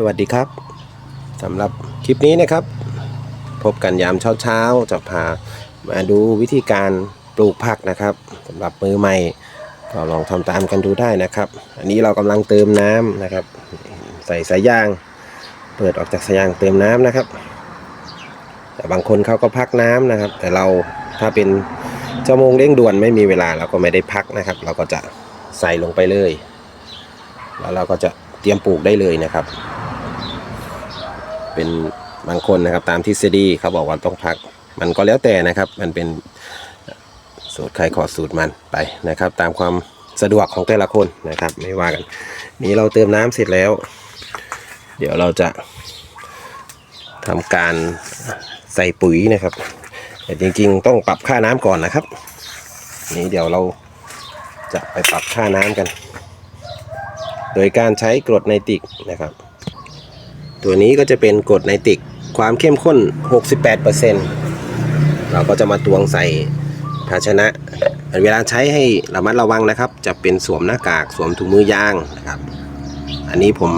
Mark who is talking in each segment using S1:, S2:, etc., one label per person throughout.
S1: สวัสดีครับสำหรับคลิปนี้นะครับ พบกันยามเช้าๆจะพามาดูวิธีการปลูกผักนะครับสำหรับมือใหม่ ก็ลองทำตามกันดูได้นะครับ อันนี้เรากำลังเติมน้ำนะครับ ใส่สายยาง เปิดออกจากสายยางเติมน้ำนะครับ แต่บางคนเขาก็พักน้ำนะครับ แต่เราถ้าเป็นชั่วโมงเร่งด่วนไม่มีเวลาเราก็ไม่ได้พักนะครับ เราก็จะใส่ลงไปเลย แล้วเราก็จะเตรียมปลูกได้เลยนะครับ เป็นบางคนนะครับ ตามทฤษฎีเขาบอกว่าต้องพัก มันก็แล้วแต่นะครับ มันเป็นสูตรใครขอสูตรมันไปนะครับ ตามความสะดวกของแต่ละคนนะครับ ไม่ว่ากัน นี้เราเติมน้ำเสร็จแล้ว เดี๋ยวเราจะทำการใส่ปุ๋ยนะครับแต่จริงๆ ต้องปรับค่าน้ำก่อนนะครับ นี้เดี๋ยวเราจะไปปรับค่าน้ำกัน โดยการใช้กรดไนตริกนะครับ ตัวนี้ก็จะเป็นกรดไนติกความเข้มข้น 68%เราก็จะมาตวงใส่ภาชนะ เวลาใช้ให้ระมัดระวังนะครับ จะเป็นสวมหน้ากากสวมถุงมือยางนะครับ อันนี้ผม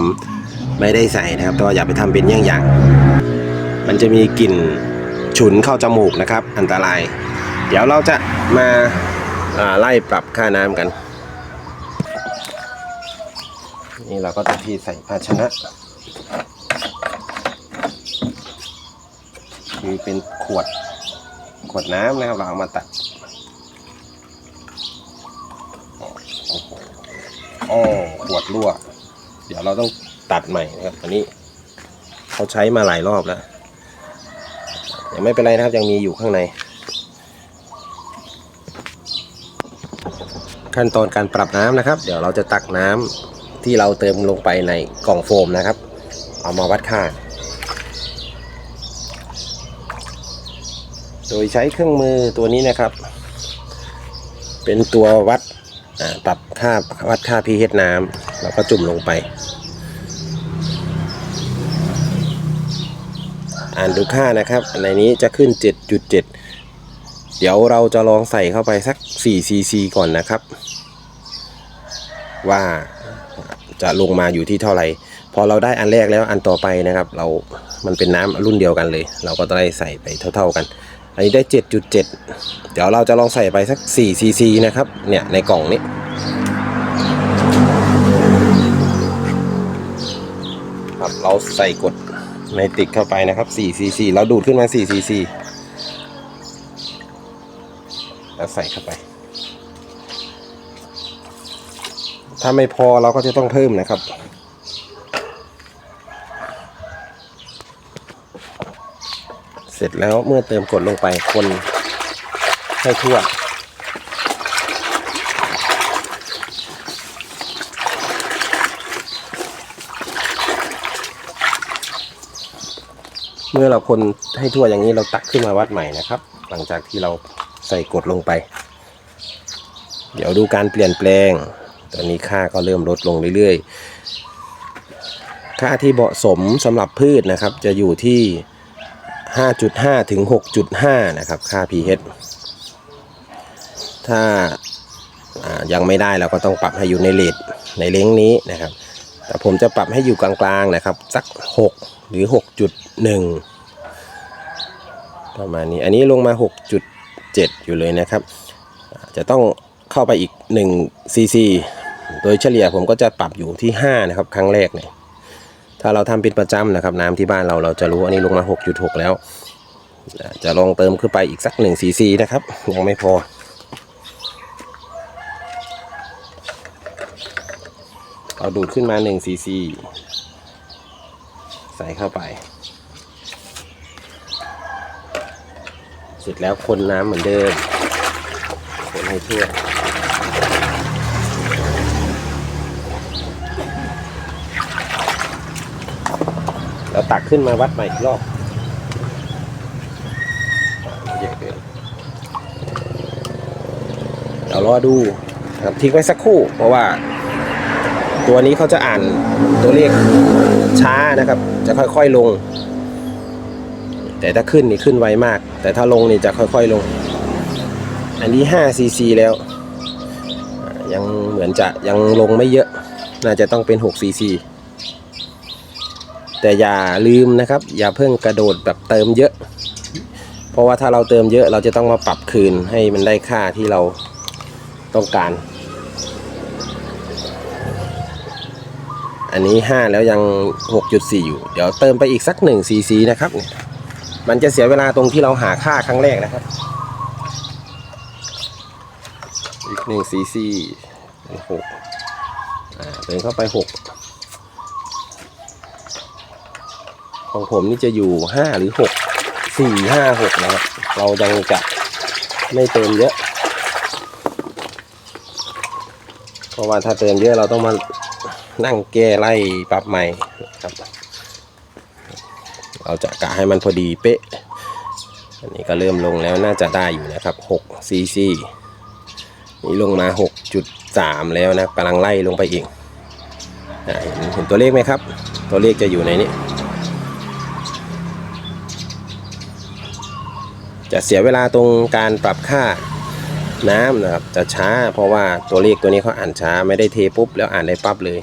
S1: ไม่ได้ใส่นะครับแต่ว่าอย่าไปทำเป็นอย่างอย่าง มันจะมีกลิ่นฉุนเข้าจมูกนะครับ อันตราย เดี๋ยวเราจะมาาไล่ปรับค่าน้ำกัน นี่เราก็จะที่ใส่ภาชนะ คือเป็นขวดขวดน้ำนะครับ เราเอามาตัดโอ้ขวดรั่ว เดี๋ยวเราต้องตัดใหม่นะครับอันนี้เขาใช้มาหลายรอบแล้วยังไม่เป็นไรนะครับยังมีอยู่ข้างใน ขั้นตอนการปรับน้ำนะครับ เดี๋ยวเราจะตักน้ำที่เราเติมลงไปในกล่องโฟมนะครับ เอามาวัดค่า โดยใช้เครื่องมือตัวนี้นะครับ เป็นตัววัดปรับค่าวัดค่า pH น้ำแล้วก็จุ่มลงไป อ่านดูค่านะครับ ในนี้จะขึ้น 7.7 เดี๋ยวเราจะลองใส่เข้าไปสัก 4 cc ก่อนนะครับ ว่าจะลงมาอยู่ที่เท่าไหร่ พอเราได้อันแรกแล้วอันต่อไปนะครับ เรา มันเป็นน้ำรุ่นเดียวกันเลย เราก็ได้ใส่ไปเท่า ๆกัน อันนี้ได้ 7.7 เดี๋ยวเราจะลองใส่ไปสัก4 cc นะครับ เนี่ยในกล่องนี้ ครับเราใส่กดในติกเข้าไปนะครับ4 cc เราดูดขึ้นมา4 cc แล้วใส่เข้าไป ถ้าไม่พอเราก็จะต้องเพิ่มนะครับ เสร็จแล้วเมื่อเติมกรดลงไปคนให้ทั่ว เมื่อเราคนให้ทั่วอย่างนี้เราตักขึ้นมาวัดใหม่นะครับ หลังจากที่เราใส่กรดลงไป เดี๋ยวดูการเปลี่ยนแปลง ตอนนี้ค่าก็เริ่มลดลงเรื่อยๆ ค่าที่เหมาะสมสำหรับพืชนะครับ จะอยู่ที่ 5.5 ถึง 6.5 นะครับ ค่า pH ถ้าายังไม่ได้เราก็ต้องปรับให้อยู่ในเลทในเลนนี้นะครับ แต่ผมจะปรับให้อยู่กลางๆนะครับ สัก 6 หรือ 6.1 ประมาณนี้ อันนี้ลงมา 6.7 อยู่เลยนะครับ จะต้องเข้าไปอีก1 cc โดยเฉลี่ยผมก็จะปรับอยู่ที่ 5 นะครับ ครั้งแรกเนี่ย ถ้าเราทำเป็นประจำนะครับ น้ำที่บ้านเราเราจะรู้อันนี้ลงมา 6.6 แล้ว จะลองเติมขึ้นไปอีกสัก1 cc นะครับ ยังไม่พอ เอาดูดขึ้นมา1 cc ใส่เข้าไป เสร็จแล้วคนน้ำเหมือนเดิมคนให้ทั่ว แล้วตักขึ้นมาวัดใหม่อีกรอบเยอะเกินเดี๋ยวรอดูครับทิ้งไว้สักครู่เพราะว่า ตัวนี้เขาจะอ่านตัวเลขช้านะครับ จะค่อยๆลง แต่ถ้าขึ้นนี่ขึ้นไวมาก แต่ถ้าลงนี่จะค่อยๆลง อันนี้5 cc แล้ว ยังเหมือนจะยังลงไม่เยอะ น่าจะต้องเป็น6 cc แต่อย่าลืมนะครับ อย่าเพิ่งกระโดดแบบเติมเยอะ เพราะว่าถ้าเราเติมเยอะเราจะต้องมาปรับคืนให้มันได้ค่าที่เราต้องการ อันนี้ 5 แล้วยัง 6.4 อยู่ เดี๋ยวเติมไปอีกสัก1 cc นะครับเนี่ยมันจะเสียเวลาตรงที่เราหาค่าครั้งแรกนะครับ อีก1 cc เป็น6อ่าเติมเข้าไป 6 ของผมนี่จะอยู่5หรือ6 4 5 6นะครับ เรายังจะไม่เติมเยอะ เพราะว่าถ้าเติมเยอะเราต้องมานั่งแก้ไล่ปรับใหม่ครับ เราจะกะให้มันพอดีเป๊ะ อันนี้ก็เริ่มลงแล้วน่าจะได้อยู่นะครับ6 cc นี่ลงมา 6.3 แล้วนะกำลังไล่ลงไปอีกเห็นตัวเลขไหมครับ ตัวเลขจะอยู่ในนี้ จะเสียเวลาตรงการปรับค่าน้ำนะครับจะช้าเพราะว่าตัวเลขตัวนี้เขาอ่านช้าไม่ได้เทปุ๊บแล้วอ่านได้ปั๊บเลย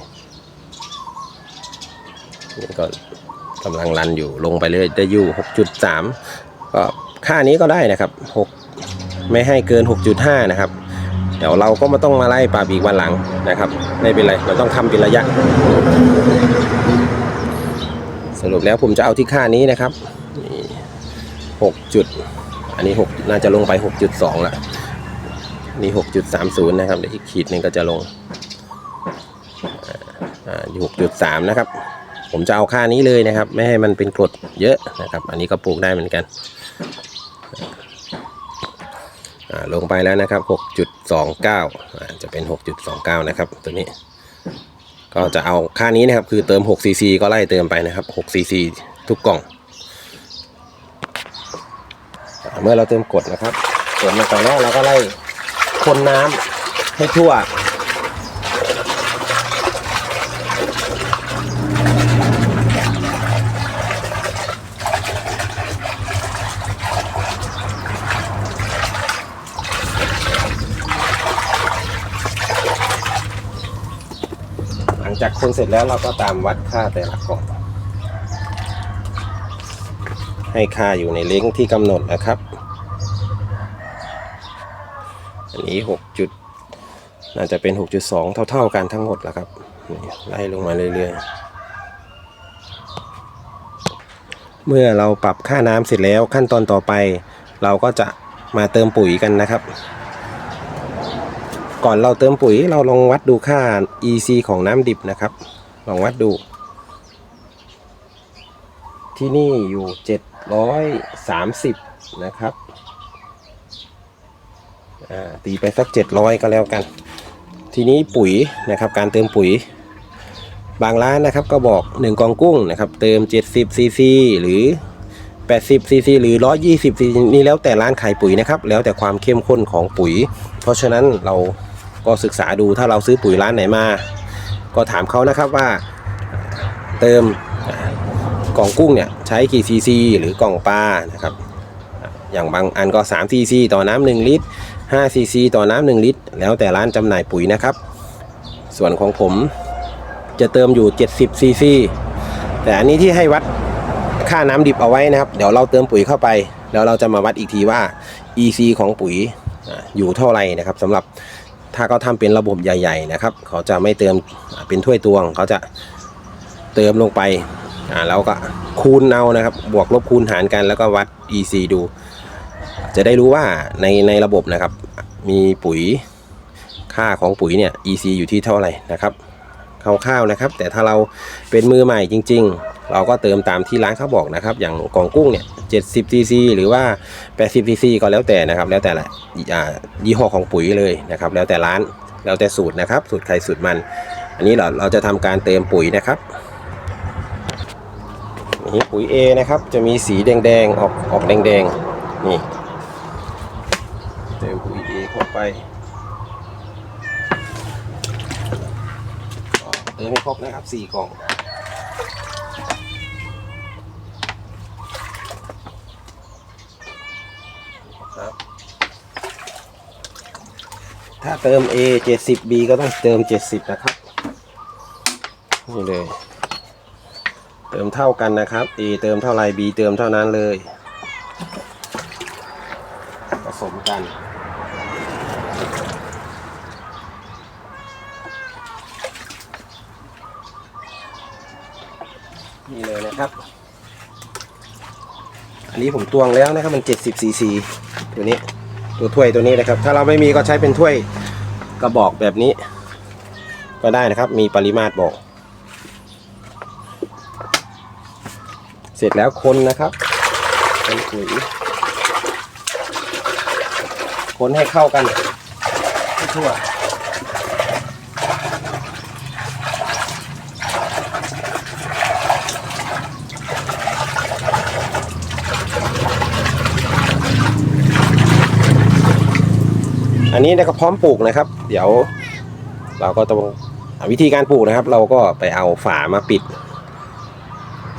S1: นี่ก็กำลังรันอยู่ลงไปเลยได้อยู่ 6.3 ก็ค่านี้ก็ได้นะครับ 6 ไม่ให้เกิน 6.5 นะครับ เดี๋ยวเราก็มาต้องมาไล่ปรับอีกวันหลังนะครับ ไม่เป็นไรเราต้องทำเป็นระยะ สรุปแล้วผมจะเอาที่ค่านี้นะครับ6จุด อันนี้ 6 น่าจะลงไป 6.2ละนี่ 6.30 นะครับเดี๋ยวอีกขีดนึงก็จะลงอ่าอยู่6.3 นะครับ ผมจะเอาค่านี้เลยนะครับ ไม่ให้มันเป็นกรดเยอะนะครับ อันนี้ก็ปลูกได้เหมือนกันอ่าลงไปแล้วนะครับ 6.29อ่าจะเป็น 6.29 นะครับ ตัวนี้ ก็จะเอาค่านี้นะครับ คือเติม 6 cc ก็ไล่เติมไปนะครับ 6 cc ทุกกล่อง เมื่อเราเติมกดนะครับกดมาก่อนแล้วเราก็ไล่คนน้ำให้ทั่ว หลังจากคนเสร็จแล้วเราก็ตามวัดค่าแต่ละกล่องให้ค่าอยู่ในเล้งที่กำหนดนะครับ อันนี้หกจุดน่าจะเป็น 6.2 เท่า ๆ กันทั้งหมดแหละครับไล่ลงมาเรื่อยๆ เมื่อเราปรับค่าน้ำเสร็จแล้วขั้นตอนต่อไป เราก็จะมาเติมปุ๋ยกันนะครับ ก่อนเราเติมปุ๋ยเราลองวัดดูค่า EC ของน้ำดิบนะครับ ลองวัดดู ที่นี่อยู่ 730 นะครับ ตีไปสัก700ก็แล้วกัน ทีนี้ปุ๋ยนะครับการเติมปุ๋ย บางร้านนะครับก็บอก 1 กองกุ้งนะครับเติม 70ซีซีหรือ 80ซีซีหรือ 120ซีซีนี่แล้วแต่ร้านขายปุ๋ยนะครับแล้วแต่ความเข้มข้นของปุ๋ย เพราะฉะนั้นเราก็ศึกษาดูถ้าเราซื้อปุ๋ยร้านไหนมา ก็ถามเขานะครับว่าเติมกล่องกุ้งเนี่ยใช้กี่ซีซีหรือกล่องปลานะครับอย่างบางอันก็3ซีซีต่อน้ำ1ลิตร 5ซีซีต่อน้ำ1ลิตร แล้วแต่ร้านจำหน่ายปุ๋ยนะครับ ส่วนของผมจะเติมอยู่ 70ซีซีแต่อันนี้ที่ให้วัดค่าน้ำดิบเอาไว้นะครับ เดี๋ยวเราเติมปุ๋ยเข้าไป แล้วเราจะมาวัดอีกทีว่า EC ของปุ๋ยอยู่เท่าไหร่นะครับสำหรับถ้าเขาทำเป็นระบบใหญ่ ๆ นะครับ เขาจะไม่เติมเป็นถ้วยตวง เขาจะเติมลงไปอ่าแล้วก็คูณเอานะครับ บวกลบคูณหารกันแล้วก็วัด EC ดู จะได้รู้ว่าในในระบบนะครับ มีปุ๋ยค่าของปุ๋ยเนี่ย EC อยู่ที่เท่าไหร่นะครับคร่าวๆนะครับ แต่ถ้าเราเป็นมือใหม่จริง ๆ เราก็เติมตามที่ร้านเขาบอกนะครับ อย่างกล่องกุ้งเนี่ย70 cc หรือว่า 80 cc ก็แล้วแต่นะครับ แล้วแต่ละยี่ห้อของปุ๋ยเลยนะครับ แล้วแต่ร้านแล้วแต่สูตรนะครับ สูตรใครสูตรมัน อันนี้เราเราจะทำการเติมปุ๋ยนะครับนี่ปุ๋ย A นะครับ จะมีสีแดงๆ ออกออกแดงๆ นี่ เติมปุ๋ย A เข้าไปเติมให้ครบนะครับ4กล่องครับ ถ้าเติม A 70 B ก็ต้องเติม 70 นะครับ นี่เลย เติมเท่ากันนะครับ A เติมเท่าไร B เติมเท่านั้นเลย ผสมกัน นี่เลยนะครับ อันนี้ผมตวงแล้วนะครับมัน 70 cc ตัวนี้ตัวถ้วยตัวนี้นะครับ ถ้าเราไม่มีก็ใช้เป็นถ้วยกระบอกแบบนี้ ก็ได้นะครับ มีปริมาตรบอก เสร็จแล้วคนนะครับคนปุ๋ยคนให้เข้ากันทั่ว อันนี้นะครับพร้อมปลูกนะครับ เดี๋ยวเราก็ต้องวิธีการปลูกนะครับ เราก็ไปเอาฝามาปิด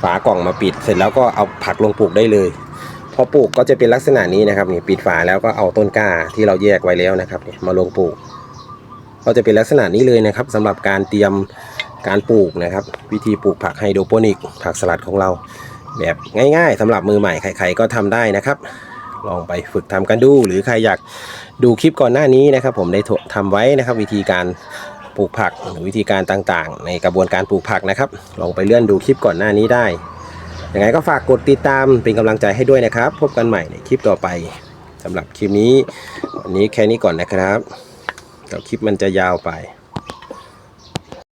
S1: ฝากล่องมาปิด เสร็จแล้วก็เอาผักลงปลูกได้เลย พอปลูกก็จะเป็นลักษณะนี้นะครับนี่ปิดฝาแล้วก็เอาต้นกล้าที่เราแยกไว้แล้วนะครับมาลงปลูก ก็จะเป็นลักษณะนี้เลยนะครับสำหรับการเตรียมการปลูกนะครับ วิธีปลูกผักไฮโดรโปนิก ผักสลัดของเรา แบบง่าย ๆสำหรับมือใหม่ใครๆก็ทำได้นะครับ ลองไปฝึกทำกันดู หรือใครอยากดูคลิปก่อนหน้านี้นะครับ ผมได้ทำไว้นะครับ วิธีการปลูกผักหรือวิธีการต่างๆ ในกระบวนการปลูกผักนะครับ ลองไปเลื่อนดูคลิปก่อนหน้านี้ได้ยังไงก็ฝากกดติดตามเป็นกำลังใจให้ด้วยนะครับ พบกันใหม่ในคลิปต่อไปสำหรับคลิปนี้ วันนี้แค่นี้ก่อนนะครับเดี๋ยวคลิปมันจะยาวไป